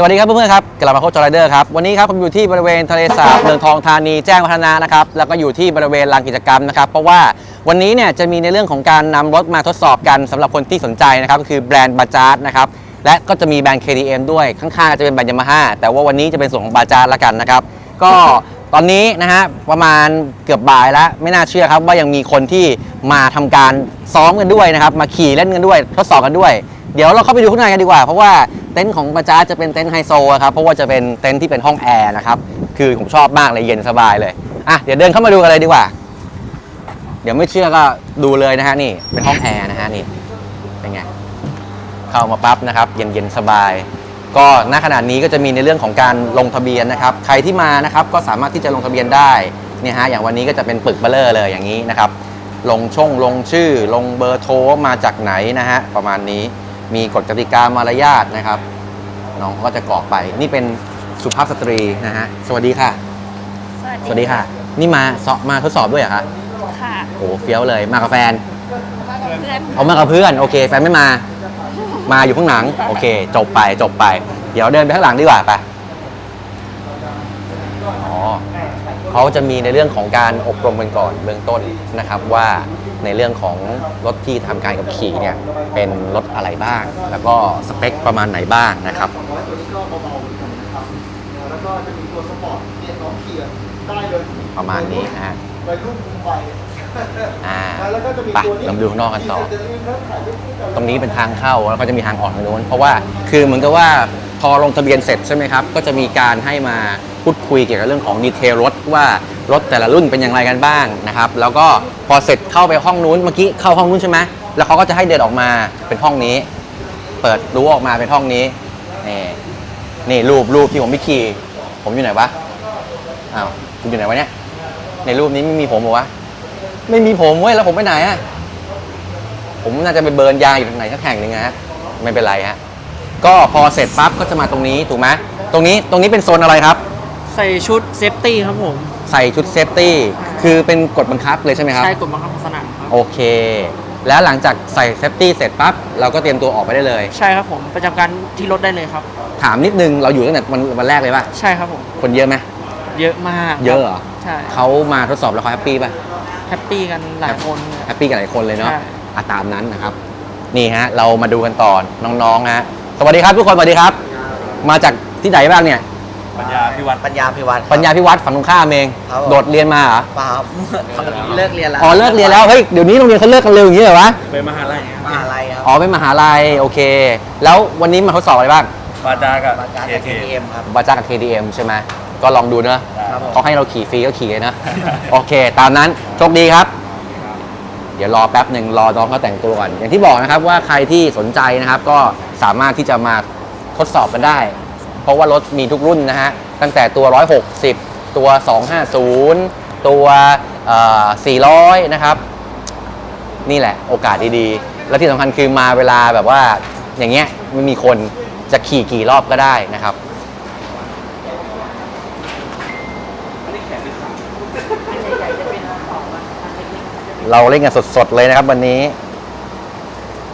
สวัสดีครับเพื่อนๆครับกลับมาพบจอร์เดอร์ครับวันนี้ครับผมอยู่ที่บริเวณทะเลสาบเมืองทองธานีแจ้งวัฒนะนะครับแล้วก็อยู่ที่บริเวณลานกิจกรรมนะครับเพราะว่าวันนี้เนี่ยจะมีในเรื่องของการนำรถมาทดสอบกันสำหรับคนที่สนใจนะครับก็คือแบรนด์บาจาร์ดนะครับและก็จะมีแบรนด์ KTM ด้วยข้างๆจะเป็นแบรนด์ยามาฮ่าแต่ว่าวันนี้จะเป็นส่วนของบาจาร์ดละกันนะครับก็ตอนนี้นะฮะประมาณเกือบบ่ายแล้วไม่น่าเชื่อครับว่ายังมีคนที่มาทำการซ้อมกันด้วยนะครับมาขี่เล่นกันด้วย ทดสอบกันด้วย เดี๋ยวเราเข้าไปดูข้างในกันดีกว่า เพราะว่าเต็นท์ของประจ้าจะเป็นเต็นท์ไฮโซครับเพราะว่าจะเป็นเต็นท์ที่เป็นห้องแอร์นะครับคือผมชอบมากเลยเย็นสบายเลยอะเดี๋ยวเดินเข้ามาดูกันเลยดีกว่า เดี๋ยวไม่เชื่อก็ดูเลยนะฮะนี่เป็นห้องแอร์นะฮะนี่เป็นไงเข้ามาปั๊บนะครับ เย็นเย็นสบาย ก็ณขณะนี้ก็จะมีในเรื่องของการลงทะเบียนนะครับ ใครที่มานะครับก็สามารถที่จะลงทะเบียนได้เนี่ยฮะอย่างวันนี้ก็จะเป็นปึกเบลเลอร์เลยอย่างนี้นะครับลงช่องลงชื่อลงเบอร์โทรมาจากไหนนะฮะประมาณนี้ มีกฎกติกามารยาทนะครับ น้องเขาก็จะกรอกไป นี่เป็นสุภาพสตรีนะฮะสวัสดีค่ะ สวัสดีค่ะ นี่มาสอบมาทดสอบด้วยเหรอคะค่ะโอ้เฟี้ยวเลยมากับแฟนมากับเพื่อนเอามากับเพื่อนโอเค แฟนไม่มา มาอยู่ข้างหลังโอเค จบไปจบไป เดี๋ยวเดินไปข้างหลังดีกว่าไปอ๋อเขาจะมีในเรื่องของการอบรมกันก่อนเบื้องต้นนะครับว่า ในเรื่องของรถที่ทำการขับขี่เนี่ยเป็นรถอะไรบ้าง แล้วก็สเปคประมาณไหนบ้างนะครับแล้วก็จะมีตัวสปอร์ตเนี่ยน้องเขียนได้เลยประมาณนี้นะฮะวัยรุ่นมุมไบอ่าแล้วก็จะมีไปตัวนี้เรามาดูข้างนอกกันต่อที่จะลืมแล้วถ่ายรูปคู่กัตรงนี้เป็นทางเข้าแล้วก็จะมีทางออกทางนู้น เพราะว่าคือเหมือนกับว่าพอลงทะเบียนเสร็จใช่ไหมครับ ก็จะมีการให้มาพูดคุยเกี่ยวกับเรื่องของดีเทลรถว่า รถแต่ละรุ่นเป็นอย่างไรกันบ้างนะครับ แล้วก็พอเสร็จเข้าไปห้องนู้นเมื่อกี้เข้าห้องนู้นใช่ไหมแล้วเขาก็จะให้เดินออกมาเป็นห้องนี้ เปิดรู้ออกมาเป็นห้องนี้นี่นี่รูปรูปที่ผมไม่ขี่ผมอยู่ไหนวะอ้าวคุณอยู่ไหนวะเนี่ยในรูปนี้ไม่มีผมหรอวะไม่มีผมเว้ยแล้วผมไปไหนอะผมน่าจะไปเบิร์นยางอยู่ตรงไหนสักแห่งหนึ่งนะฮะไม่เป็นไรฮะก็พอเสร็จปั๊บก็จะมาตรงนี้ถูกไหมตรงนี้ตรงนี้เป็นโซนอะไรครับ ใส่ชุดเซฟตี้ครับผม ใส่ชุดเซฟตี้คือเป็นกฎบังคับเลยใช่ไหมครับ ใช่กฎบังคับของสนามครับ โอเค แล้วหลังจากใส่เซฟตี้เสร็จปั๊บเราก็เตรียมตัวออกไปได้เลย ใช่ครับผมประจำการที่รถได้เลยครับ ถามนิดนึงเราอยู่ตั้งแต่วันวันแรกเลยป่ะ ใช่ครับผม คนเยอะไหมเยอะมากครับเยอะเหรอใช่เขามาทดสอบแล้วเขาแฮปปี้ป่ะแฮปปี้กันหลายคนแฮปปี้กันหลายคนเลยเนาะใช่อะตามนั้นนะครับ นี่ฮะ เรามาดูกันต่อน้องๆฮะสวัสดีครับทุกคนสวัสดีครับ มาจากที่ไหนบ้างเนี่ย ปัญญาพิวัตร ปัญญาพิวัตรปัญญาพิวัตรฝั่งตรงข้ามเอง ครับผม โดดเรียนมาเหรอเปล่าครับเขาเลิกเรียนแล้วอ๋อเลิกเรียนแล้วเฮ้ยเดี๋ยวนี้โรงเรียนเขาเลิกกันเร็วอย่างนี้เหรอวะไปมหาลัยมหาลัยครับอ๋อเป็นมหาลัยโอเค แล้ววันนี้มาทดสอบอะไรบ้างปาจากับปัญญาเคจากเท KTM ครับ บาจ้ากับ KDM ใช่ไหมก็ลองดูเนอะครับผม เขาให้เราขี่ฟรีก็ขี่เลยนะ โอเค ตามนั้นโชคดีครับ เดี๋ยวรอแป๊บหนึ่งรอน้องเขาแต่งตัวก่อนอย่างที่บอกนะครับว่าใครที่สนใจนะครับก็สามารถที่จะมาทดสอบกันได้ เพราะว่ารถมีทุกรุ่นนะฮะ ตั้งแต่ตัว 160 ตัว 250 ตัว 400 นะครับ นี่แหละโอกาสดีๆ และที่สำคัญคือมาเวลาแบบว่าอย่างเงี้ยไม่มีคนจะขี่กี่รอบก็ได้นะครับเราเล่นกันสดๆเลยนะครับวันนี้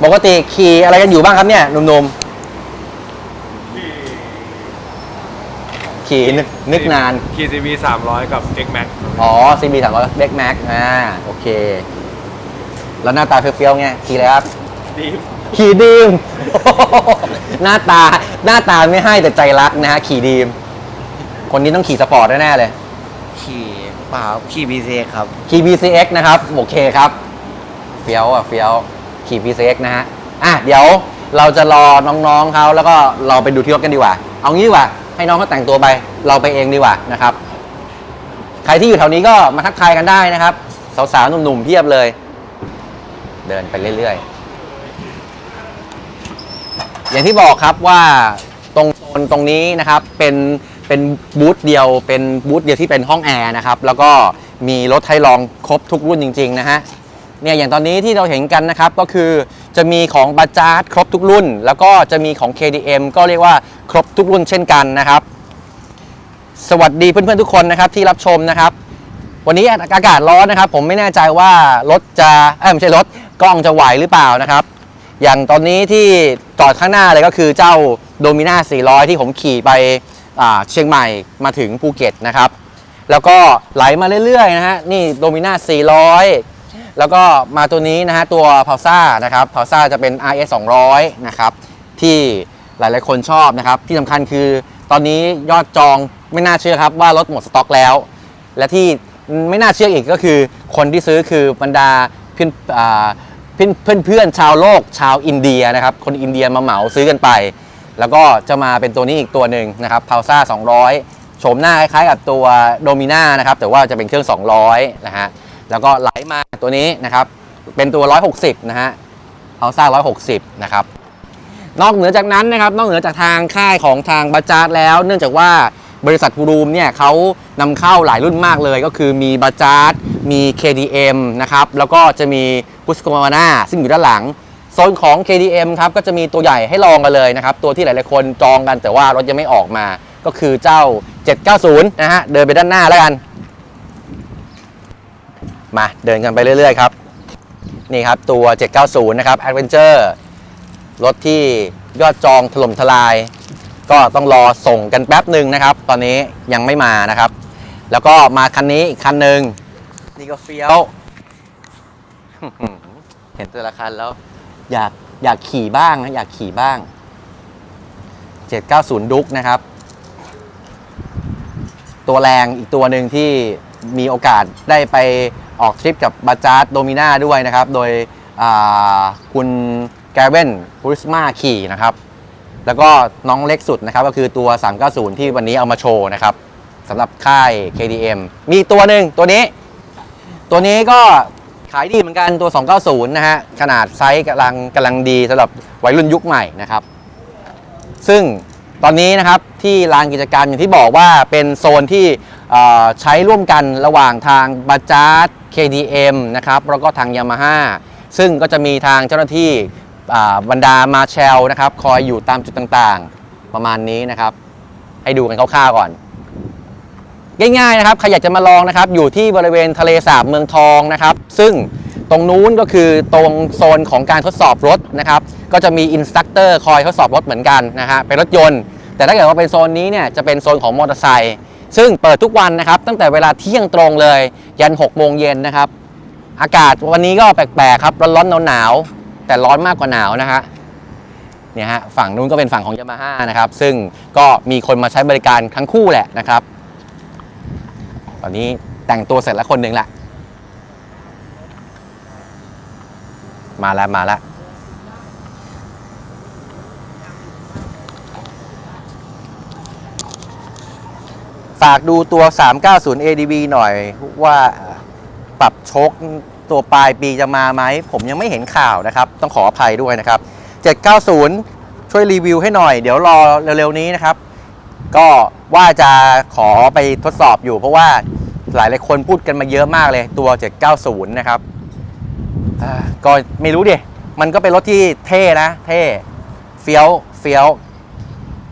ปกติขี่อะไรกันอยู่บ้างครับเนี่ยหนุ่มๆ ขี่นึกนึกนาน คีซีบีสามร้อยกับ X Max อ๋อ CB 3 0 0 b a c k Max อ่า โอเค แล้วหน้าตาเฟี้ยวๆไงขี่อะไรครับ ดีขี่ดีม หน้าตา หน้าตาไม่ให้แต่ใจรักนะฮะ ขี่ดีม คนนี้ต้องขี่สปอร์ตแน่ๆเลย ขี่เปล่าขี่ BC ครับ ขี่ BCX นะครับ โอเคครับ เฟี้ยวอะ เฟี้ยว ขี่ BCX นะฮะ อะ เดี๋ยวเราจะรอน้องๆเขาแล้วก็เราไปดูที่รถกันดีกว่า เอางี้ดีกว่า ให้น้องเขาแต่งตัวไปเราไปเองดีกว่านะครับ ใครที่อยู่แถวนี้ก็มาทักทายกันได้นะครับ สาวๆหนุ่มๆเพียบเลย เดินไปเรื่อยๆ อย่างที่บอกครับว่าตรงโซนตรงนี้นะครับเป็นเป็นบูธเดียวเป็นบูธเดียวที่เป็นห้องแอร์นะครับ แล้วก็มีรถให้ลองครบทุกรุ่นจริง ๆ นะฮะ เนี่ยอย่างตอนนี้ที่เราเห็นกันนะครับก็คือจะมีของบาจาร์ดครบทุกรุ่น แล้วก็จะมีของ KDM ก็เรียกว่าครบทุกรุ่นเช่นกันนะครับ สวัสดีเพื่อนๆทุกคนนะครับที่รับชมนะครับ วันนี้อากาศร้อนนะครับ ผมไม่แน่ใจว่ารถจะเอ้ไม่ใช่รถกล้องจะไหวหรือเปล่านะครับ อย่างตอนนี้ที่จอดข้างหน้าเลยก็คือเจ้าโดมิน่า400 ที่ผมขี่ไปเชียงใหม่มาถึงภูเก็ตนะครับ แล้วก็ไหลมาเรื่อยๆนะฮะนี่โดมิน่า400 แล้วก็มาตัวนี้นะฮะตัวพาวซ่านะครับพาวซ่าจะเป็น RS 200นะครับที่หลายๆคนชอบนะครับ ที่สำคัญคือตอนนี้ยอดจองไม่น่าเชื่อครับว่ารถหมดสต็อกแล้ว และที่ไม่น่าเชื่ออีกก็คือ คนที่ซื้อคือบรรดาเพื่อนเพื่อนเพื่อนเพื่อนชาวโลกชาวอินเดียนะครับ คนอินเดียมาเหมาซื้อกันไป แล้วก็จะมาเป็นตัวนี้อีกตัวหนึ่งนะครับพาวซ่า200 โฉมหน้าคล้ายๆกับตัวโดมิน่านะครับ แต่ว่าจะเป็นเครื่อง 200 นะฮะ แล้วก็ไหลมาตัวนี้นะครับ เป็นตัว 160 นะฮะพาวซ่า160 นะครับ นอกเหนือจากนั้นนะครับ นอกเหนือจากทางค่ายของทางบัจาร์แล้ว เนื่องจากว่าบริษัทพูรูมเนี่ยเขานำเข้าหลายรุ่นมากเลย ก็คือมีบัจาร์มี KDM นะครับ แล้วก็จะมีพุสโกมานาซึ่งอยู่ด้านหลังโซนของ KDM ครับก็จะมีตัวใหญ่ให้ลองกันเลยนะครับ ตัวที่หลาย ๆ คนจองกันแต่ว่ารถยังไม่ออกมา ก็คือเจ้า 790 นะฮะ เดินไปด้านหน้าแล้วกัน มาเดินกันไปเรื่อยๆครับ นี่ครับตัว 790 นะครับ Adventure รถที่ยอดจองถล่มทลาย ก็ต้องรอส่งกันแป๊บหนึ่งนะครับ ตอนนี้ยังไม่มานะครับ แล้วก็มาคันนี้อีกคันหนึ่งนี่ก็เฟี้ยว เห็นแต่ละคันแล้ว อยากอยากขี่บ้างนะอยากขี่บ้าง 790 ดุกนะครับ ตัวแรงอีกตัวหนึ่งที่ มีโอกาสได้ไปออกทริปกับบาจาร์ดโดมิน่าด้วยนะครับ โดยคุณแกเวนพูริสมาขี่นะครับ แล้วก็น้องเล็กสุดนะครับ ก็คือตัว 390 ที่วันนี้เอามาโชว์นะครับสำหรับค่าย KDM มีตัวหนึ่งตัวนี้ ตัวนี้ก็ขายดีเหมือนกันตัว 290 นะฮะ ขนาดไซส์กำลังกำลังดีสำหรับวัยรุ่นยุคใหม่นะครับ ซึ่งตอนนี้นะครับที่ลานกิจกรรมอย่างที่บอกว่าเป็นโซนที่ ใช้ร่วมกันระหว่างทางบ a จาร์ด KDM นะครับแล้วก็ทางยามาฮ่าซึ่งก็จะมีทางเจ้าหน้าที่บรรดามาแชลนะครับคอยอยู่ตามจุดต่างๆ ประมาณนี้นะครับ ให้ดูกันคร่าวๆก่อน ง่ายๆนะครับใครอยากจะมาลองนะครับ อยู่ที่บริเวณทะเลสาบเมืองทองนะครับ ซึ่งตรงนู้นก็คือตรงโซนของการทดสอบรถนะครับ ก็จะมีอินสตัคเตอร์คอยทดสอบรถเหมือนกันนะฮะเป็นรถยนต์ แต่ถ้าเกิดว่าเป็นโซนนี้เนี่ยจะเป็นโซนของมอเตอร์ไซค์ ซึ่งเปิดทุกวันนะครับ ตั้งแต่เวลาเที่ยงตรงเลย ยัน6โมงเย็นนะครับ อากาศวันนี้ก็แปลกๆครับ ร้อนๆหนาวๆแต่ร้อนมากกว่าหนาวนะฮะเนี่ยฮะฝั่งนู้นก็เป็นฝั่งของยามาฮ่านะครับ ซึ่งก็มีคนมาใช้บริการทั้งคู่แหละนะครับ ตอนนี้แต่งตัวเสร็จแล้วคนหนึ่งละ มาแล้วมาแล้ว ฝากดูตัว 390 ADV หน่อยว่าปรับชคตัวปลายปีจะมาไหม ผมยังไม่เห็นข่าวนะครับ ต้องขออภัยด้วยนะครับ 790 ช่วยรีวิวให้หน่อย เดี๋ยวรอเร็วๆนี้นะครับ ก็ว่าจะขอไปทดสอบอยู่เพราะว่าหลายหลายคนพูดกันมาเยอะมากเลยตัว 790 นะครับก็ไม่รู้ดิ มันก็เป็นรถที่เท่นะ เท่เฟี้ยวเฟี้ยว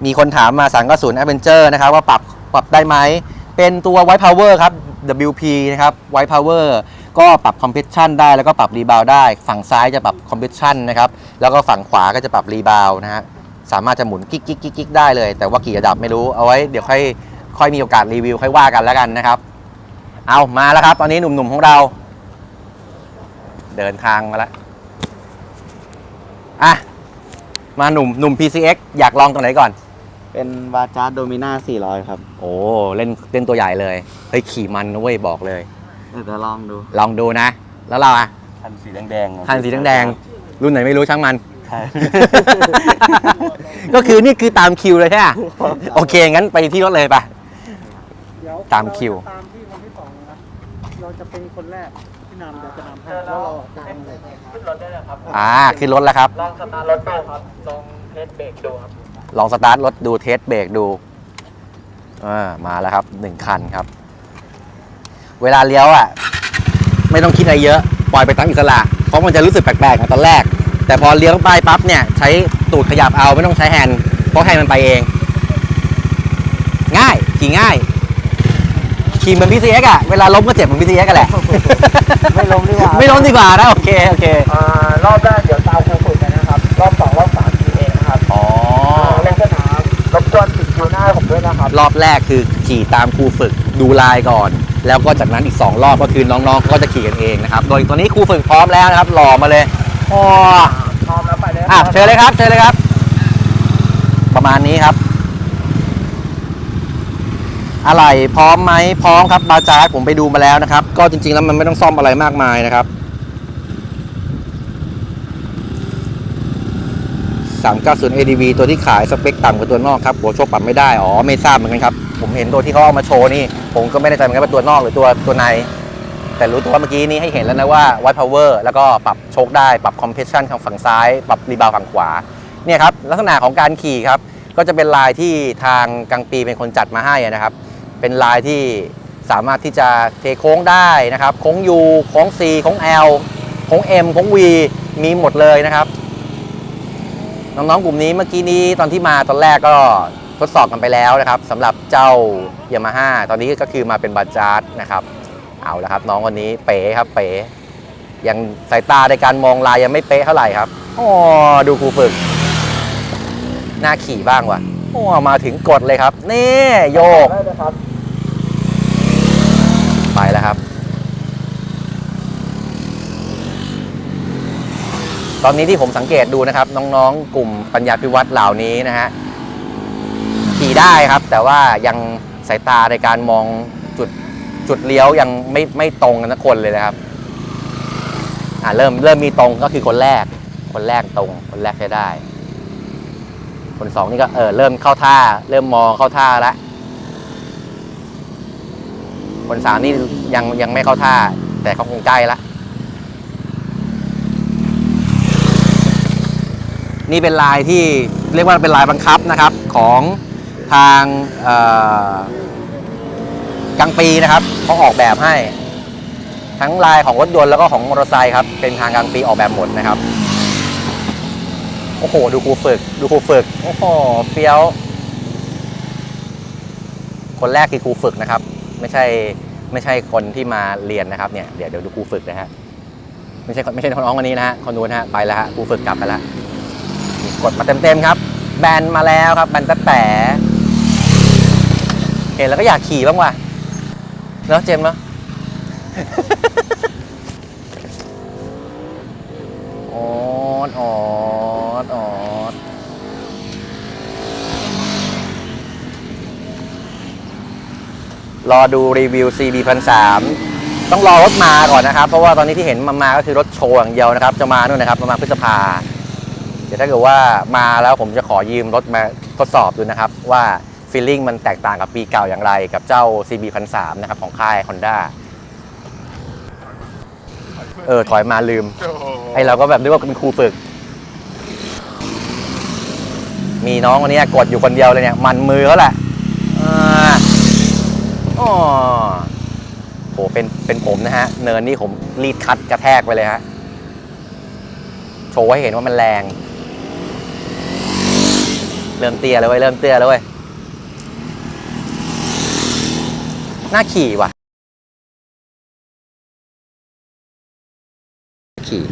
มีคนถามมา3 9 0 Adventure นะครับ ว่าปรับ ปรับได้ไหม เป็นตัว White Power ครับ WP นะครับ White Power ก็ปรับ Compression ได้แล้วก็ปรับ Rebound ได้ ฝั่งซ้ายจะปรับ Compression นะครับ แล้วก็ฝั่งขวาก็จะปรับ Rebound นะฮะ สามารถจะหมุนกิ๊กกิ๊กกิ๊กกิ๊กได้เลย แต่ว่ากี่ระดับไม่รู้ เอาไว้เดี๋ยวค่อยค่อยมีโอกาสรีวิวค่อยว่ากันแล้วกันนะครับ เอามาแล้วครับ ตอนนี้หนุ่มๆของเรา เดินทางมาแล้ว อะ มาหนุ่มหนุ่ม PCX อยากลองตรงไหนก่อน เป็นวาจาร์ดโดมิน่า400 ครับโอ้เล่นเล่นตัวใหญ่เลยเฮ้ยขี่มันนะเว้ยบอกเลย เดี๋ยวลองดูลองดูนะ แล้วเราอะคันสีแดงๆคันสีแดงๆรุ่นไหนไม่รู้ช่างมัน ใช่ ก็คือนี่คือตามคิวเลยใช่ไหมโอเค งั้นไปที่รถเลยปะเดี๋ยวตามคิวตามที่วันที่สองนะเราจะเป็นคนแรกที่นำเดี๋ยวจะนำให้แล้วเราตามเลย อ่าขึ้นรถแล้วครับ ลองสตาร์ทรถดูครับ ลองเทสเบรกดูครับ ลองสตาร์ทรถดูเทสเบรกดูอ่ามาแล้วครับหนึ่งคันครับ เวลาเลี้ยวอะ ไม่ต้องคิดอะไรเยอะ ปล่อยไปตามอิสระ เพราะมันจะรู้สึกแปลกๆในตอนแรก แต่พอเลี้ยวไปปั๊บเนี่ย ใช้ตูดขยับเอาไม่ต้องใช้แฮนด์เพราะแฮนด์มันไปเอง ง่ายขี่ง่ายขี่เหมือน PCX อะ เวลาล้มก็เจ็บเหมือน PCX กันแหละ ไม่ล้มดีกว่า ไม่ล้มดีกว่านะ โอเค โอเคอ่ารอบแรกเดี๋ยวตามครูฝึกกันนะครับ รอบ แรกคือขี่ตามครูฝึกดูลายก่อน แล้วก็จากนั้นอีก 2 รอบก็คือน้องๆ ก็จะขี่กันเองนะครับ โดยตอนนี้ครูฝึกพร้อมแล้วนะครับหล่อมาเลยอ๋อพร้อมแล้วไปเลยอะเชิญเลยครับเชิญเลยครับ ประมาณนี้ครับอะไรพร้อมไหมพร้อมครับบาจาร์ผมไปดูมาแล้วนะครับ ก็จริงๆแล้วมันไม่ต้องซ่อมอะไรมากมายนะครับ 390 ADV ตัวที่ขายสเปคต่ำกว่าตัวนอกครับหัวโชคปรับไม่ได้ อ๋อ ไม่ทราบเหมือนกันครับ ผมเห็นตัวที่เขาเอามาโชว์นี่ ผมก็ไม่แน่ใจเหมือนกันว่าตัวนอกหรือตัวตัวใน แต่รู้ตัวว่าเมื่อกี้นี้ให้เห็นแล้วนะว่าวัด power แล้วก็ปรับโชคได้ ปรับ compression ทางฝั่งซ้าย ปรับรีบาวฝั่งขวา เนี่ยครับ ลักษณะของการขี่ครับ ก็จะเป็นลายที่ทางกังปีเป็นคนจัดมาให้นะครับ เป็นลายที่สามารถที่จะเทโค้งได้นะครับ โค้ง U โค้ง C โค้ง L โค้ง M โค้ง V มีหมดเลยนะครับ น้องๆกลุ่มนี้เมื่อกี้นี้ตอนที่มาตอนแรกก็ทดสอบกันไปแล้วนะครับสำหรับเจ้ายามาฮ่าตอนนี้ก็คือมาเป็นบาจาร์ดนะครับ เอาละครับ น้องคนนี้เป๋ครับเป๋ยังสายตาในการมองลายยังไม่เป๊ะเท่าไหร่ครับอ๋อดูครูฝึกหน้าขี่บ้างว่ะอ๋อมาถึงกดเลยครับ นี่โยก ได้เลยครับ ไปแล้วครับ ตอนนี้ที่ผมสังเกตดูนะครับ น้องๆ กลุ่มปัญญาพิวัตรเหล่านี้นะฮะขี่ได้ครับ แต่ว่ายังสายตาในการมองจุดจุดเลี้ยวยังไม่ไม่ตรงกันทุกคนเลยนะครับอ่าเริ่มเริ่มมีตรงก็คือคนแรก คนแรกตรง คนแรกใช้ได้ คนสองนี่ก็เออเริ่มเข้าท่า เริ่มมองเข้าท่าล้วคนสามนี่ยังยังไม่เข้าท่า แต่เขาคงใกล้ละ นี่เป็นลายที่เรียกว่าเป็นลายบังคับนะครับของทางกลางปีนะครับเขาออกแบบให้ ทั้งลายของรถยนต์แล้วก็ของมอเตอร์ไซค์ครับเป็นทางกลางปีออกแบบหมดนะครับโอ้โหดูครูฝึก ดูครูฝึกโอ้โหเฟี้ยว คนแรกคือครูฝึกนะครับ ไม่ใช่ไม่ใช่คนที่มาเรียนนะครับเนี่ยเดี๋ยวเดี๋ยวดูครูฝึกนะฮะไม่ใช่ไม่ใช่น้องคนนี้นะฮะคนนู้นฮะไปแล้วฮะครูฝึกกลับไปแล้ว กดมาเต็มๆครับ แบนมาแล้วครับ แบนแต่แต่เห็นแล้วก็อยากขี่บ้างว่ะเนาะเจมเนาะออดออดออดรอดูรีวิว CB 1 3 0ต้องรอรถมาก่อนนะครับ เพราะว่าตอนนี้ที่เห็นมามาก็คือรถโชว์อย่างเดียวนะครับ จะมานู่นนะครับประมาณพฤษภา เดี๋ยวถ้าเกิดว่ามาแล้วผมจะขอยืมรถมาทดสอบดูนะครับ ว่าฟีลลิ่งมันแตกต่างกับปีเก่าอย่างไร กับเจ้า CB 1 3 0นะครับของค่าย Honda เออถอยมาลืม ไอเราก็แบบนึกว่าเป็นครูฝึก มีน้องคนนี้กดอยู่คนเดียวเลยเนี่ย มันมือเขาแหละอ๋อโหเป็นเป็นผมนะฮะ เนินนี่ผมรีดคัดกระแทกไปเลยฮะ โชว์ให้เห็นว่ามันแรง เริ่มเตี้ยแล้วเว้ยเริ่มเตี้ยแล้วเว้ยน่าขี่ว่ะขี่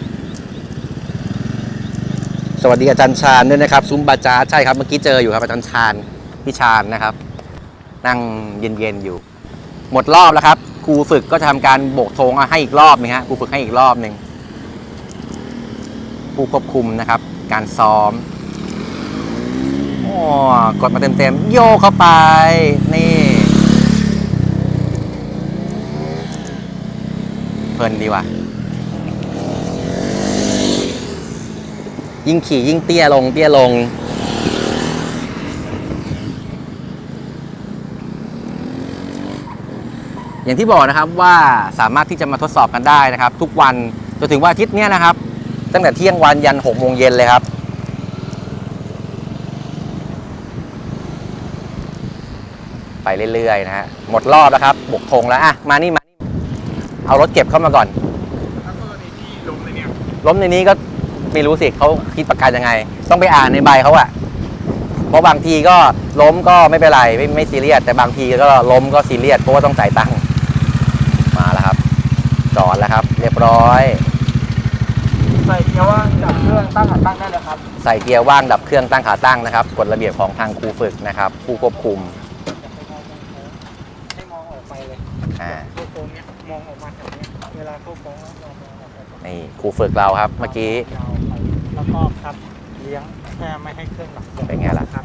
สวัสดีอาจารย์ชาญด้วยนะครับ ซุ้มบาจาใช่ครับเมื่อกี้เจออยู่ครับอาจารย์ชาญพี่ชาญนะครับ นั่งเย็นๆอยู่ หมดรอบแล้วครับครูฝึกก็จะทำการโบกธงให้อีกรอบหนึงฮะครูฝึกให้อีกรอบหนึ่งผู้ควบคุมนะครับ การซ้อม กดมาเต็มๆ โยเข้าไป นี่ เพลินดีว่ะ ยิ่งขี่ยิ่งเตี้ยลง เตี้ยลง อย่างที่บอกนะครับว่าสามารถที่จะมาทดสอบกันได้นะครับ ทุกวันจนถึงวันอาทิตย์เนี้ยนะครับ ตั้งแต่เที่ยงวันยัน6โมงเย็นเลยครับ ไปเรื่อยๆนะฮะหมดรอบแล้วครับบกธงแล้วอะมานี่มานี่เอารถเก็บเข้ามาก่อนล้มในนี้ก็ไม่รู้สิเขาคิดประกันยังไง ต้องไปอ่านในใบเขาอะเพราะบางทีก็ล้มก็ไม่เป็นไรไม่ไม่ซีเรียสแต่บางทีก็ล้มก็ซีเรียสเพราะว่าต้องจ่ายตังค์มาแล้วครับ จอดแล้วครับ เรียบร้อยใส่เกียร์ว่างจับเครื่องตั้งขาตั้งได้เลยครับ ใส่เกียร์ว่างดับเครื่องตั้งขาตั้งนะครับกฎระเบียบของทางครูฝึกนะครับผู้ควบคุม อ่าเข้าโค้งเนี้ยมองออกมาแถวเนี้ยเวลาเข้าโค้งแล้วเรามองออกไปนี่ครูฝึกเราครับ เมื่อกี้ ยาวไปแล้วก็ครับเลี้ยงแค่ไม่ให้เครื่องหลักเป็นไงล่ะ ครับ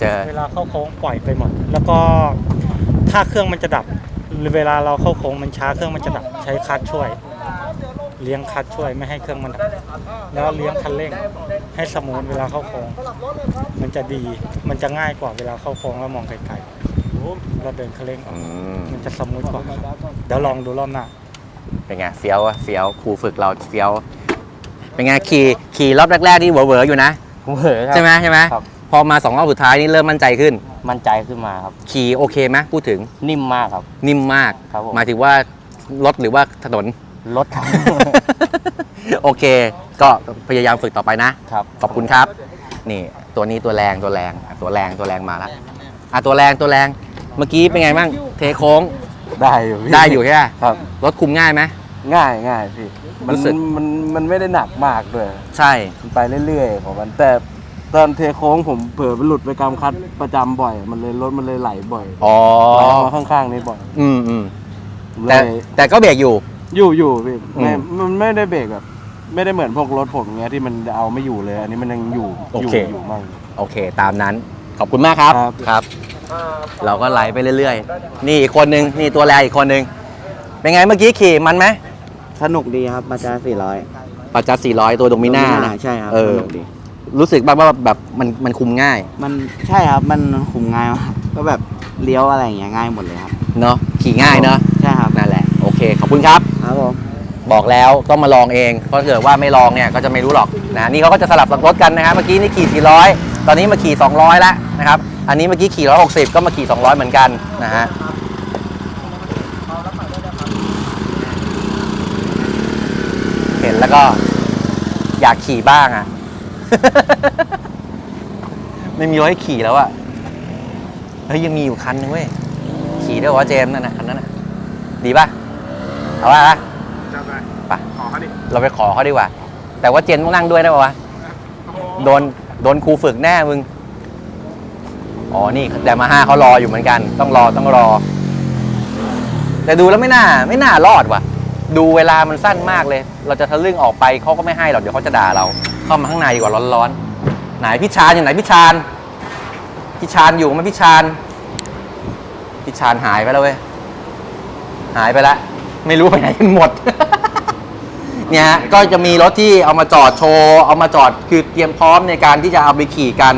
เจอ เวลาเข้าโค้งปล่อยไปหมด แล้วก็ถ้าเครื่องมันจะดับ หรือเวลาเราเข้าโค้งมันช้าเครื่องมันจะดับใช้คลัตช์ช่วย เลี้ยงคลัตช์ช่วยไม่ให้เครื่องมันดับแล้วเลี้ยงคันเร่ง ให้สมูทเวลาเข้าโค้งมันจะดีมันจะง่ายกว่าเวลาเข้าโค้งแล้วมองไกลๆ เราเดินคันเร่งออก อืมมันจะสมูทกว่าเดี๋ยวลองดูรอบหน้า เป็นไงเฟี้ยวอะเฟี้ยวครูฝึกเราเฟี้ยว เป็นไงขี่ขี่รอบแรกๆนี่เหวอๆอยู่นะเหอครับ ใช่ไหมใช่ไหมครับ พอมาสองรอบสุดท้ายนี่เริ่มมั่นใจขึ้น มั่นใจขึ้นมาครับ ขี่โอเคไหมพูดถึงนิ่มมากครับ นิ่มมากครับผม หมายถึงว่ารถหรือว่าถนน รถครับ โอเค ก็พยายามฝึกต่อไปนะ ครับ ขอบคุณครับ นี่ตัวนี้ตัวแรงตัวแรงอะตัวแรงตัวแรงมาแล้ว อะตัวแรงตัวแรง เมื่อกี้เป็นไงบ้างเทโค้งได้อยู่พี่ได้อยู่ใช่ไหมครับ รถคุมง่ายไหม ง่ายง่ายพี่ มันรู้สึก มันมันไม่ได้หนักมากด้วยใช่ มันไปเรื่อยๆของมันแต่ตอนเทโค้งผมเผลอไปหลุดไปกำคัดประจำบ่อย มันเลยรถมันเลยไหลบ่อยอ๋อ ไหลมาข้างๆนี้บ่อยอืมอืมผมเลแต่ยแต่ก็เบรกอยู่ อยู่อยู่พี่ไม่อืมมันไม่ได้เบรกแบบ ไม่ได้เหมือนพวกรถผมอย่างเงี้ยที่มันจะเอาไม่อยู่เลย อันนี้มันยังอยู่โออยู่เค อยู่มั่งโอเค ตามนั้น ขอบคุณมากครับครับ ครับ เราก็ไล่ไปเรื่อยๆ นี่อีกคนนึง นี่ตัวแรงอีกคนนึง เป็นไงเมื่อกี้ขี่มันไหมสนุกดีครับบาจาสี่ร้อยปัจจัย400 ตัวโดมิน่านะใช่ครับเออสนุกดีรู้สึกบ้างว่าแบบมันมันคุมง่าย มันใช่ครับมันคุมง่ายมากก็แบบเลี้ยวอะไรอย่างเงี้ยง่ายหมดเลยครับเนาะขี่ง่ายเนาะ ใช่ครับนั่นแหละ โอเค ขอบคุณครับ ครับผม บอกแล้วต้องมาลองเอง เพราะถ้าเกิดว่าไม่ลองเนี่ยก็จะไม่รู้หรอกนะนี่เขาก็จะสลับรถกันนะครับเมื่อกี้นี่ขี่ 400 ตอนนี้มาขี่ 200 แล้วนะครับ อันนี้เมื่อกี้ขี่ 160 ก็มาขี่ 200 เหมือนกันนะฮะเห็นแล้วก็อยากขี่บ้างอะ ไม่มีรถให้ขี่แล้วอะเฮ้ยยังมีอยู่คันนึงเว้ยขี่ได้เหรอวะเจมส์นั่นนะคันนั้นนะดีป่ะเอาป่ะ เราไปขอเขาดีกว่า แต่ว่าเจนต้องนั่งด้วยได้ป่าวะโดนโดนครูฝึกแน่มึง อ๋อ นี่แต่มาห้าเขารออยู่เหมือนกัน ต้องรอต้องรอ แต่ดูแล้วไม่น่า ไม่น่ารอดว่ะ ดูเวลามันสั้นมากเลย เราจะทะลึ่งออกไปเขาก็ไม่ให้หรอกเดี๋ยวเขาจะด่าเรา เข้ามาข้างในดีกว่าร้อนๆ ไหนพี่ชานอยู่ไหนพี่ชานพี่ชานอยู่ไหมพี่ชานพี่ชานหายไปแล้วเว้ยหายไปแล้วไม่รู้ไปไหนกันหมด เนี่ยฮะก็จะมีรถที่เอามาจอดโชว์เอามาจอดคือเตรียมพร้อมในการที่จะเอาไปขี่กัน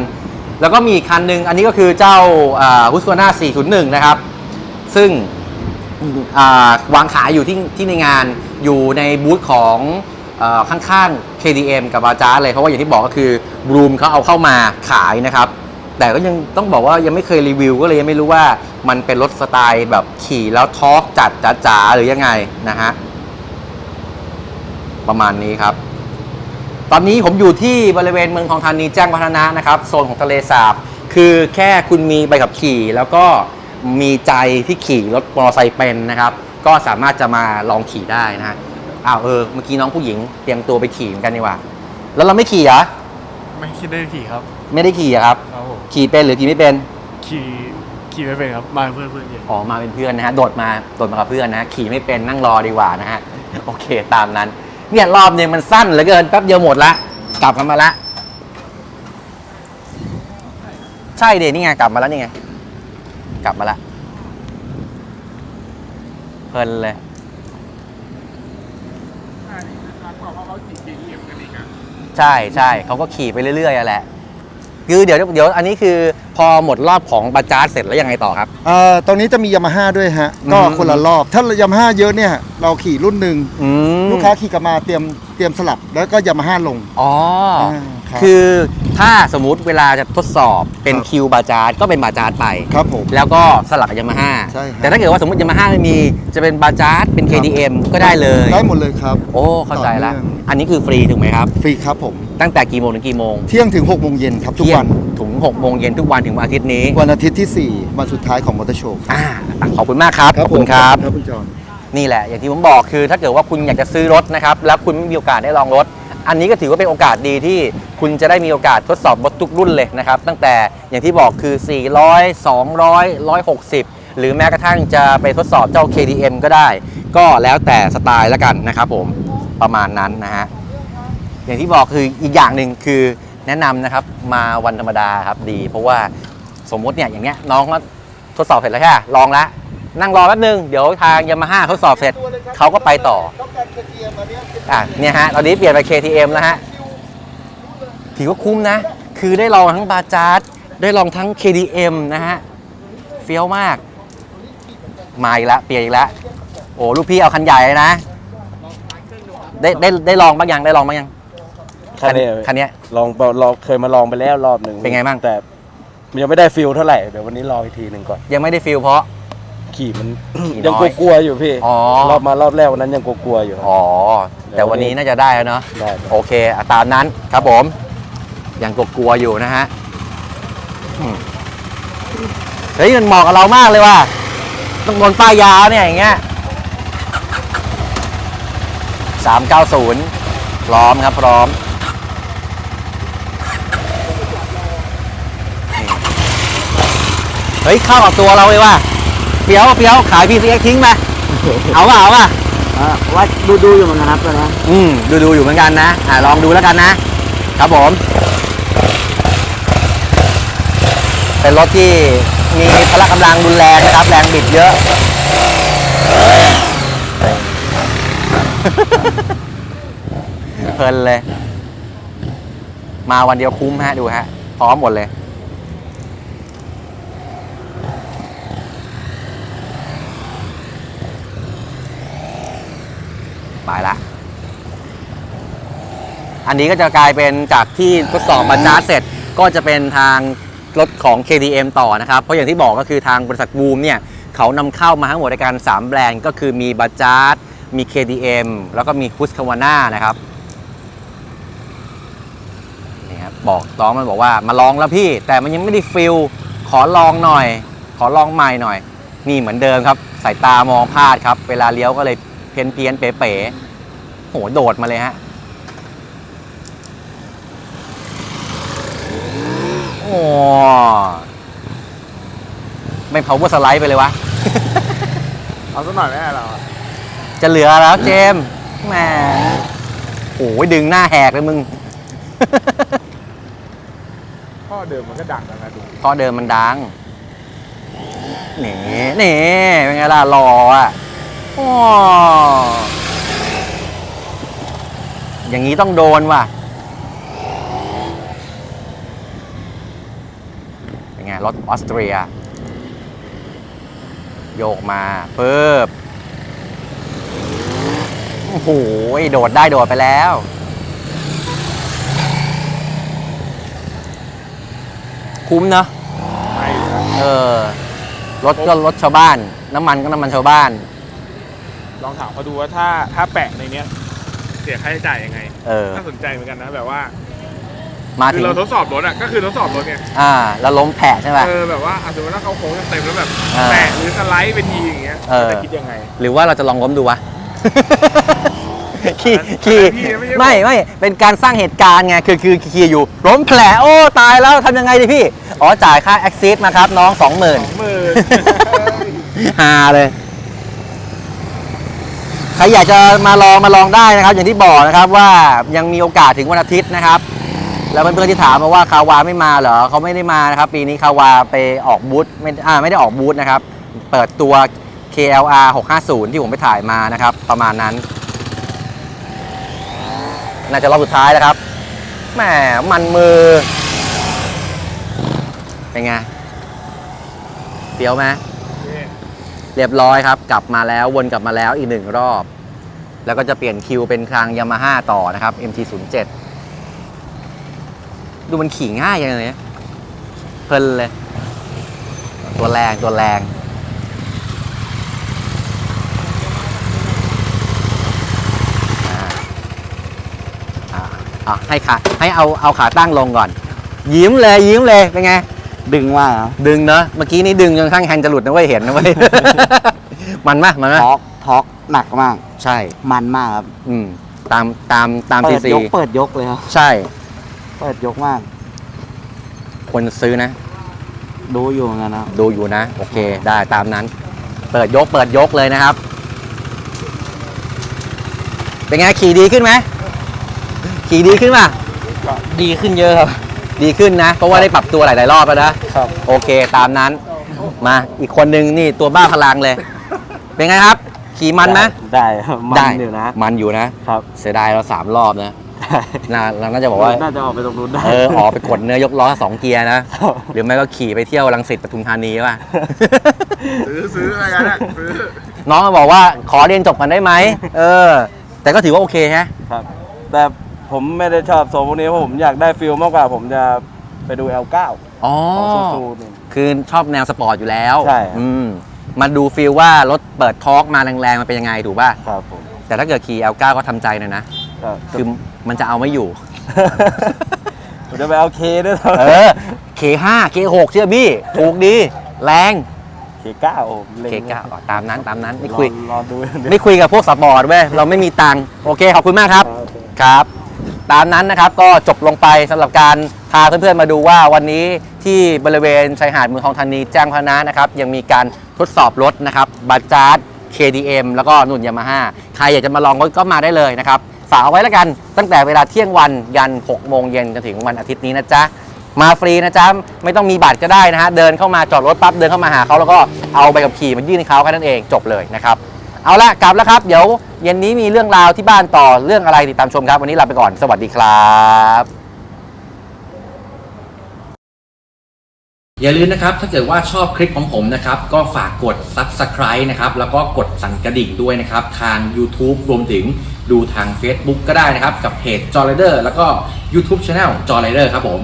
แล้วก็มีอีกคันหนึ่งอันนี้ก็คือเจ้าฮุสโ q นา401 นะครับ ซึ่งวางขายอยู่ที่ที่ในงานอยู่ในบูธของอข้างๆ KDM กับอาจาร์เลยเพราะว่าอย่างที่บอกก็คือบลูมเขาเอาเข้ามาขายนะครับ แต่ก็ยังต้องบอกว่ายังไม่เคยรีวิว ก็เลยยังไม่รู้ว่ามันเป็นรถสไตล์แบบขี่แล้วทอร์กจัดจ๋าๆหรือยังไงนะฮะ ประมาณนี้ครับ ตอนนี้ผมอยู่ที่บริเวณเมืองทองธานีแจ้งวัฒนะนะครับ โซนของทะเลสาบ คือแค่คุณมีใบขับขี่ แล้วก็มีใจที่ขี่รถมอเตอร์ไซค์เป็นนะครับ ก็สามารถจะมาลองขี่ได้นะฮะอ้าวเออเมื่อกี้น้องผู้หญิงเตรียมตัวไปขี่เหมือนกันนี่หว่า แล้วเราไม่ขี่เหรอไม่คิดได้ขี่ครับ ไม่ได้ขี่เหรอครับ ครับผมขี่เป็นหรือขี่ไม่เป็น ขี่ขี่ไม่เป็นครับมาเพื่อนเพื่อนเย็นอ๋อมาเป็นเพื่อนนะฮะโดดมาโดดมากับเพื่อนนะฮะขี่ไม่เป็นนั่งรอดีกว่านะฮะโอเคตามนั้น เนี่ยรอบนึงมันสั้นเหลือเกินแป๊บเดียวหมดละกลับกันมาละ ใช่เดนี่ไงกลับมาแล้วนี่ไงกลับมาละเพลินเลยใช่ใช่เขาก็ขี่ไปเรื่อยๆอะแหละ คือเดี๋ยวเดี๋ยวอันนี้คือพอหมดรอบของบาจาร์เสร็จแล้วยังไงต่อครับ เอ่อตรงนี้จะมียามาฮ่าด้วยฮะ ก็อืม คนละรอบ ถ้ายามาฮ่าเยอะเนี่ย เราขี่รุ่นหนึ่งอืมลูกค้าขี่กลับมาเตรียมเตรียมสลับแล้วก็ยามาฮ่าลงอ๋อครับ คือถ้าสมมุติเวลาจะทดสอบเป็นครับ คิวบาจาร์ดก็เป็นบาจาร์ดไป ครับผม แล้วก็สลับกับยามาฮ่าใช่ครับ แต่ถ้าเกิดว่าสมมติยามาฮ่าไม่มีจะเป็นบาจาร์ดเป็น KDM ก็ได้เลย ได้หมดเลยครับ โอ้เข้าใจละต่อเนื่อง อันนี้คือฟรีถูกไหมครับ ฟรีครับผม ตั้งแต่กี่โมงถึงกี่โมงเที่ยงถึง6โมงเย็นครับทุกวัน เที่ยงถึง6โมงเย็นทุกวันถึงวันอาทิตย์นี้วันอาทิตย์ที่ 4 วันสุดท้ายของมอเตอร์โชว์อ่าขอบคุณมากครับขอบคุณครับ ครับคุณจอห์น นี่แหละอย่างที่ผมบอกคือถ้าเกิดว่าคุณอยากจะซื้อรถนะครับ แล้วคุณไม่มีโอกาสได้ลองรถ อันนี้ก็ถือว่าเป็นโอกาสดีที่คุณจะได้มีโอกาสทดสอบรถทุกรุ่นเลยนะครับ ตั้งแต่อย่างที่บอกคือ 400 200 160 หรือแม้กระทั่งจะไปทดสอบเจ้า KDM ก็ได้ ก็แล้วแต่สไตล์แล้วกันนะครับผมประมาณนั้นนะฮะ อย่างที่บอกคืออีกอย่างหนึ่งคือแนะนำนะครับมาวันธรรมดาครับดี เพราะว่าสมมติเนี่ยอย่างเงี้ยน้องก็ทดสอบเสร็จแล้วใช่ไหมลองละนั่งรอแป๊บนึงเดี๋ยวทางยามาฮ่าทดสอบเสร็จเขาก็ไปต่ออะเนี่ยฮะตอนนี้เปลี่ยนไป KTM แล้วฮะถือว่าคุ้มนะ คือได้ลองทั้งบาจาร์ดได้ลองทั้ง KDM นะฮะเฟี้ยวมากมาอีกแล้วเปลี่ยนอีกแล้วโอ้ลูกพี่เอาคันใหญ่เลยนะ ได้ได้ได้ลองบ้างยังได้ลองบ้างยัง คันนี้คันเนี้ยลองลองเคยมาลองไปแล้วรอบหนึ่งเป็นไงบ้างแต่มันยังไม่ได้ฟิลเท่าไหร่เดี๋ยววันนี้ลองอีกทีหนึ่งก่อนยังไม่ได้ฟิลเพราะขี่มันขี่น้อยยังกลัวๆอยู่พี่อ๋อรอบมารอบแรกวันนั้นยังกลัวๆอยู่อ๋อแต่วันนี้น่าจะได้แล้วเนาะได้โอเคอะตามนั้นครับผมยังกลัวๆอยู่นะฮะอืมเฮ้ยมันเหมาะกับเรามากเลยว่ะต้องบนป้ายยาเนี่ยอย่างเงี้ยสามเก้าศูนย์พร้อมครับพร้อม เฮ้ยเข้ากับตัวเราเลยว่ะเฟี้ยวเฟี้ยวขาย PCX ทิ้งไปเอาป่ะเอาป่ะอ่าว่าดูดูอยู่เหมือนกันครับตอนนี้อืมดูดูอยู่เหมือนกันนะอ่าลองดูแล้วกันนะ ครับผม เป็นรถที่มีพละกำลังรุนแรงนะครับ แรงบิดเยอะเพลินเลย มาวันเดียวคุ้มฮะดูฮะ พร้อมหมดเลย ไปละ อันนี้ก็จะกลายเป็นจากที่ทดสอบบรรจาร์ดเสร็จ ก็จะเป็นทางรถของ KDM ต่อนะครับ เพราะอย่างที่บอกก็คือทางบริษัทบูมเนี่ยเขานำเข้ามาทั้งหมดในการ 3 แบรนด์ก็คือมีบ a จาร์มี KDM แล้วก็มี h u s q v a n a นะครับนี่ครับบอกน้องมันบอกว่ามาลองแล้วพี่ แต่มันยังไม่ได้ฟิลขอลองหน่อย ขอลองใหม่หน่อย นี่เหมือนเดิมครับสายตามองพลาดครับ เวลาเลี้ยวก็เลยเพี้ยนเพียนๆเป๋ๆโหโดดมาเลยฮะ โอ้ ไม่ power slide ไปเลยวะ เอาสักหน่อยไม่ได้หรอจะเหลือแล้วเจมส์แหมโอ้ยดึงหน้าแหกเลยมึง พ่อเดิมมันก็ดังแล้วนะดูเพราะเดิมมันดังนี่นี่เป็นไงล่ะรออะอ้ออย่างนี้ต้องโดนว่ะ เป็นไง รถออสเตรีย โยกมาเพิ่บโอ้โหโดดได้โดดไปแล้ว คุ้มเนอะไม่เออ รถก็รถชาวบ้าน น้ำมันก็น้ำมันชาวบ้าน ลองถามเขาดูว่าถ้าถ้าแปะในเนี้ย เสียค่าใช้จ่ายยังไง เออ น่าสนใจเหมือนกันนะแบบว่า มาคืถึองเราทดสอบรถอะก็คือทดสอบรถไงอ่า แล้วล้มแผะใช่ไหม เออแบบว่าอะสมมติถ้าเขาโค้งเต็มๆแล้วแบบอ่าแปะหรือสไลด์ไปทีอย่างเงี้ยเออ จะคิดยังไง หรือว่าเราจะลองล้มดูวะ ขี่อันนั้นขี่พี่ไม่ใช่ไม่ไม่เป็นการสร้างเหตุการณ์ไง คือคือขี่อยู่ล้มแผลโอ้ตายแล้วทำยังไงดีพี่ อ๋อจ่ายค่าแอคซิสมาครับ น้องสองหมื่นหมื่น ฮาเลย ใครอยากจะมาลองมาลองได้นะครับ อย่างที่บอกนะครับว่ายังมีโอกาสถึงวันอาทิตย์นะครับ แล้วเพื่อนๆที่ถามมาว่าคาวาไม่มาเหรอเขาไม่ได้มานะครับ ปีนี้คาวาไปออกบูธไม่อ่าไม่ได้ออกบูธนะครับ เปิดตัว KLR 650 ที่ผมไปถ่ายมานะครับ ประมาณนั้น น่าจะรอบสุดท้ายแล้วครับแหมมันมือ เป็นไงเฟี้ยวไหมเรียบร้อยครับ กลับมาแล้ววนกลับมาแล้วอีกหนึ่งรอบ แล้วก็จะเปลี่ยนคิวเป็นคางยามาฮ่าต่อนะครับ MT07 ดูมันขี่ง่ายอย่างเลยเพลินเลย ตัวแรงตัวแรงอ่าอ่าอะให้ขาให้เอาเอาขาตั้งลงก่อน ยิ้มเลยยิ้มเลยเป็นไง ดึงมากครับดึงเนอะเมื่อกี้นี่ดึงจนข้างแฮนด์จะหลุดนะเว้ยเห็นนะเว้ยมันมะมันมะท็อกท็อกหนักมาก ใช่มันมากครับอืมตามตามตามเปิซีดซียกเปิดยกเลยครับ ใช่ เปิดยกมากควรซื้อนะ ดูอยู่เหมือนกันนะดูอยู่นะ โอเค ได้ตามนั้น เปิดยกเปิดยกเลยนะครับ เป็นไงขี่ดีขึ้นไหมขี่ดีขึ้นป่ะ ดีขึ้นเยอะครับ ดีขึ้นนะ เพราะว่าได้ปรับตัวหลาย ๆ รอบแล้วนะ ครับ โอเคตามนั้น มาอีกคนนึงนี่ตัวบ้าพลังเลย เป็นไงครับ ขี่มันไหมได้ครับมันได้อยู่นะ มันอยู่นะ ครับ เสียดายเราสามรอบนะ น่าเราน่าจะบอกว่า น่าจะออกไปตรงนู้นได้ เออออกไปกดเนื้อยกล้อสองเกียร์นะ หรือไม่ก็ขี่ไปเที่ยวรังสิตปทุมธานีป่ะซื้อซื้ออะไรกันอะซื้อน้องก็บอกว่าขอเรียนจบกันได้ไหมเออ แต่ก็ถือว่าโอเคฮะครับ แต่ผมไม่ได้ชอบโซนพวกนี้เพราะผมอยากได้ฟิลมากกว่า ผมจะไปดู L9 อ๋อของซูซูนี่ คือชอบแนวสปอร์ตอยู่แล้วใช่ครับ อืมมาดูฟีลว่ารถเปิดทอร์กมาแรงๆมันเป็นยังไงถูกป่ะ ครับผม แต่ถ้าเกิดขี่ L9 ก็ทำใจหน่อยนะ ครับคือมันจะเอาไม่อยู่ ผมจะไปเอาเคด้วยนะเออ K5 K6 เชื่อบี้ถูกดี แรง เคเก้าเล็ง K9 อ๋อตามนั้นตามนั้นไม่รอคุย รอดูอย่างเดียว ไม่คุยกับพวกสปอร์ตเว้ย เราไม่มีตังค์โอเค ขอบคุณมากครับ ครับ ตามนั้นนะครับก็จบลงไปสำหรับการพาเพื่อนๆมาดูว่าวันนี้ที่บริเวณชายหาดเมืองทองธานีแจ้งพาหนะนะครับ ยังมีการทดสอบรถนะครับบัจาร์ด KDM แล้วก็นุ่นยามาฮ่าใครอยากจะมาลองรถก็มาได้เลยนะครับ ฝากเอาไว้แล้วกัน ตั้งแต่เวลาเที่ยงวันยัน6โมงเย็นจนถึงวันอาทิตย์นี้นะจ๊ะมาฟรีนะจ๊ะไม่ต้องมีบัตรก็ได้นะฮะเดินเข้ามาจอดรถปั๊บเดินเข้ามาหาเขาแล้วก็เอาใบขับขี่มายื่นให้เขาแค่นั้นเองจบเลยนะครับเอาละกลับแล้วครับ เดี๋ยวเย็นนี้มีเรื่องราวที่บ้านต่อเรื่องอะไรติดตามชมครับ วันนี้ลาไปก่อนสวัสดีครับ อย่าลืมนะครับถ้าเกิดว่าชอบคลิปของผมนะครับก็ฝากกด Subscribe นะครับแล้วก็กดสั่นกระดิ่งด้วยนะครับทาง YouTube รวมถึงดูทาง Facebook ก็ได้นะครับ กับเพจจอร์เรเดอร์แล้วก็ YouTube Channel j o r r i d e r ครับผม